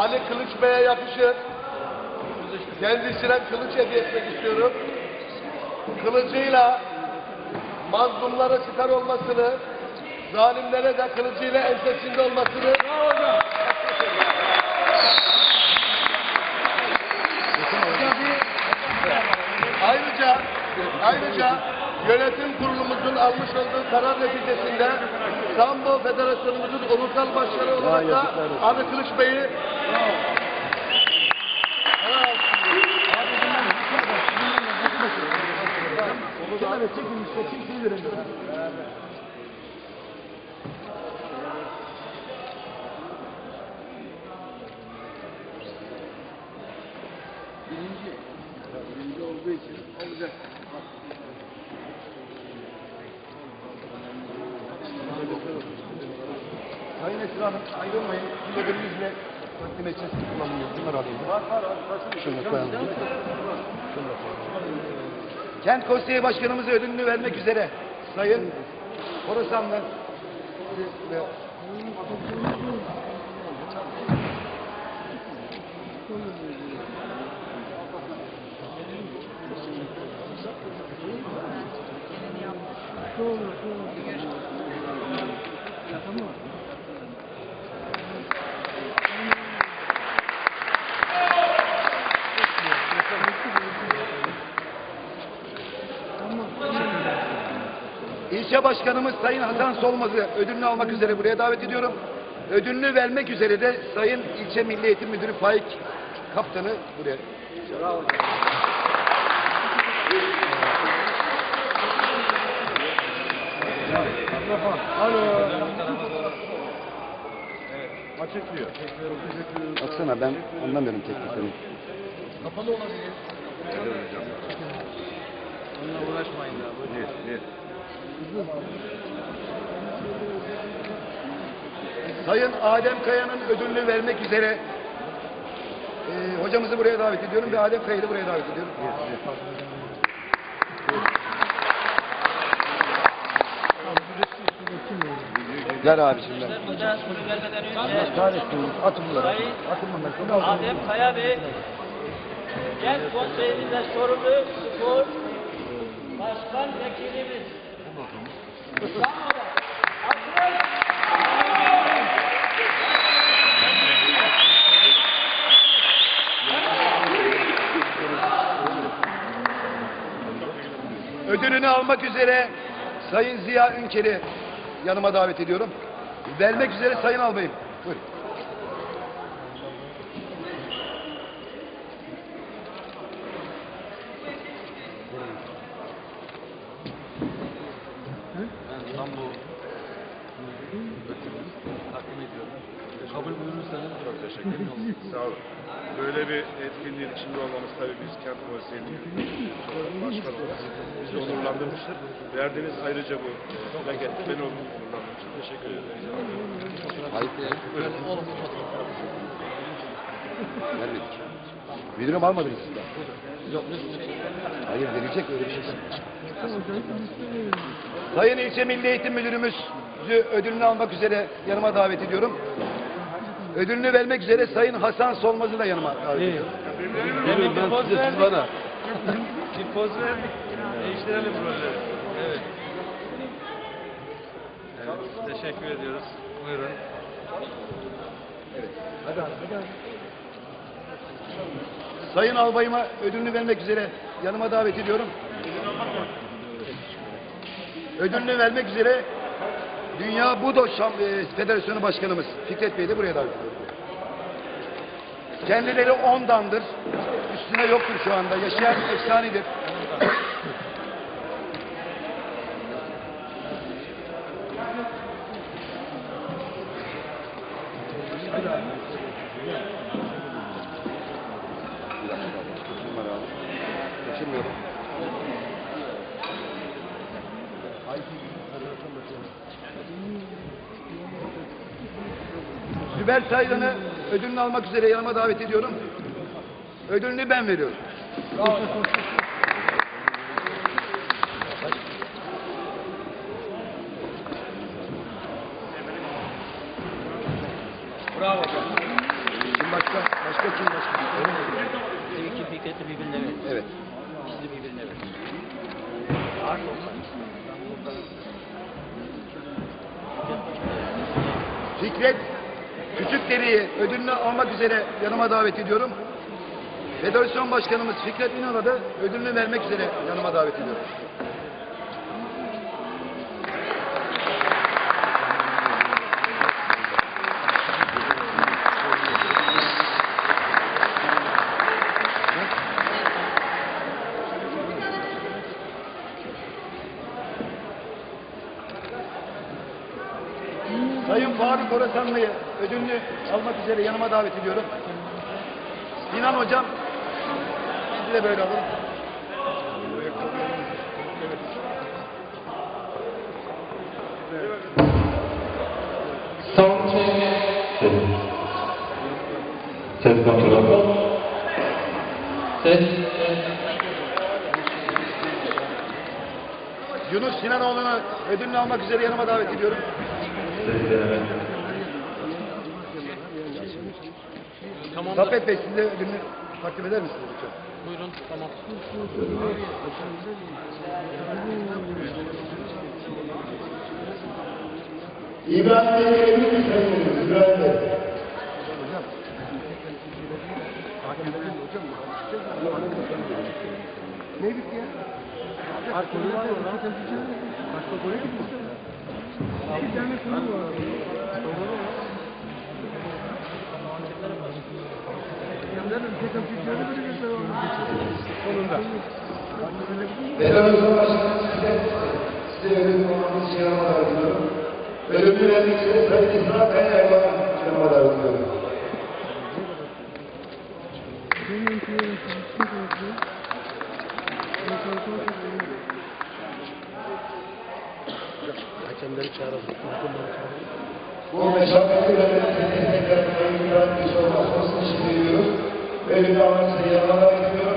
Ali Kılıç Bey'e yakışır. Kendisine kılıç hediye etmek istiyorum. Kılıcıyla mazlumlara siper olmasını, zalimlere de kılıcıyla ensesinde olmasını Ayrıca ayrıca yönetim kurulumuzun almış olduğu karar neticesinde Sambo Federasyonumuzun ulusal başkanı olarak da Ali Kılıç Bey'i Sayın Esra Hanım ayrılmayın. Siz ödülünüzle takdim edeceğiz. Kullanılıyor. Bunları alayım. Var var. Şunu koyalım. Şunu da koyalım. Kent Konseyi Başkanımıza ödülünü vermek üzere. Sayın Horasanlı. ve Başkanımız Sayın Hasan Solmaz'ı ödülünü almak üzere buraya davet ediyorum. Ödülünü vermek üzere de Sayın İlçe Milli Eğitim Müdürü Faik Kaptan'ı buraya. Baksana ben anlamıyorum teklifini. Sayın Adem Kaya'nın ödülünü vermek üzere e, hocamızı buraya davet ediyorum ve Adem Kaya'yı da buraya davet ediyorum. Burada bunu vermeden önce Kahretsin. Atın bunları. Atın bunları. Adem Kaya Bey Genç Konseyimizde sorumlu spor başkan vekilimiz. Ödülünü almak üzere Sayın Ziya Ünker'i yanıma davet ediyorum. Vermek üzere Sayın Albayım. Buyurun. Ben tam bu takdim ediyorum. Kabul buyurursanız çok teşekkür ederim. Sağ olun. Böyle bir etkinliğin içinde olmamız tabii biz kent konseyi'nin başkanı olarak bizi onurlandırmıştır. Verdiğiniz ayrıca bu plakette beni onurlandırmıştır. Teşekkür ederim. Ayıp ya. Vermedik. Müdürüm almadınız siz de. Yok, Hayır verecek öyle bir şey. Sayın İlçe Milli Eğitim Müdürümüzü ödülünü almak üzere yanıma davet ediyorum. Ödülünü vermek üzere Sayın Hasan Solmaz'ı da yanıma davet ediyorum. Demin ben size, siz bana. bir poz verdik. Değiştirelim rolleri. Evet. Evet, teşekkür ediyoruz. Buyurun. Sayın Albayıma ödülünü vermek üzere yanıma davet ediyorum. Ödülünü vermek üzere Dünya Budo Şam- e, Federasyonu Başkanımız Fikret Bey'i de buraya davet ediyorum. Kendileri ondandır. Üstüne yoktur şu anda. Yaşayan efsanedir. Zübeyir Saylan'ı ödülünü almak üzere yanıma davet ediyorum. Ödülünü ben veriyorum. Bravo. Kim başka? Başka kim başka? Her iki fikri birbirine verir. Evet. İkisi birbirine verir. Ağır olsa. Fikret Küçükderi'yi ödülünü almak üzere yanıma davet ediyorum. Federasyon Başkanımız Fikret İnan'a da ödülünü vermek üzere yanıma davet ediyorum. Sayın Faruk Orasanlı'yı ödülünü almak üzere yanıma davet ediyorum. İnan hocam, sizi de böyle alın. Sound check. Ses kontrol. Ses. Yunus Sinanoğlu'nu ödülünü almak üzere yanıma davet ediyorum. Ses deneme. Zaffet Bey siz de ödülünü takdim eder misiniz lütfen? Buyurun tamam. İbrahim Bey'e gelebilir misiniz? İbrahim Bey. Ne bitti ya? Alkolü var mı? Başka konuya gitmiş. Bir tane konu var. Federasyon Başkanı size, size ödül olmanız için yanıma davet ediyorum. Ödülünü vermek üzere Sayın İsra Kaya'ya yanıma davet ediyorum. Bu mesafeli devletin tekrar Sayın İbrahim Bey sormasını için veriyoruz. Ödülünü almak üzere yanıma davet ediyorum.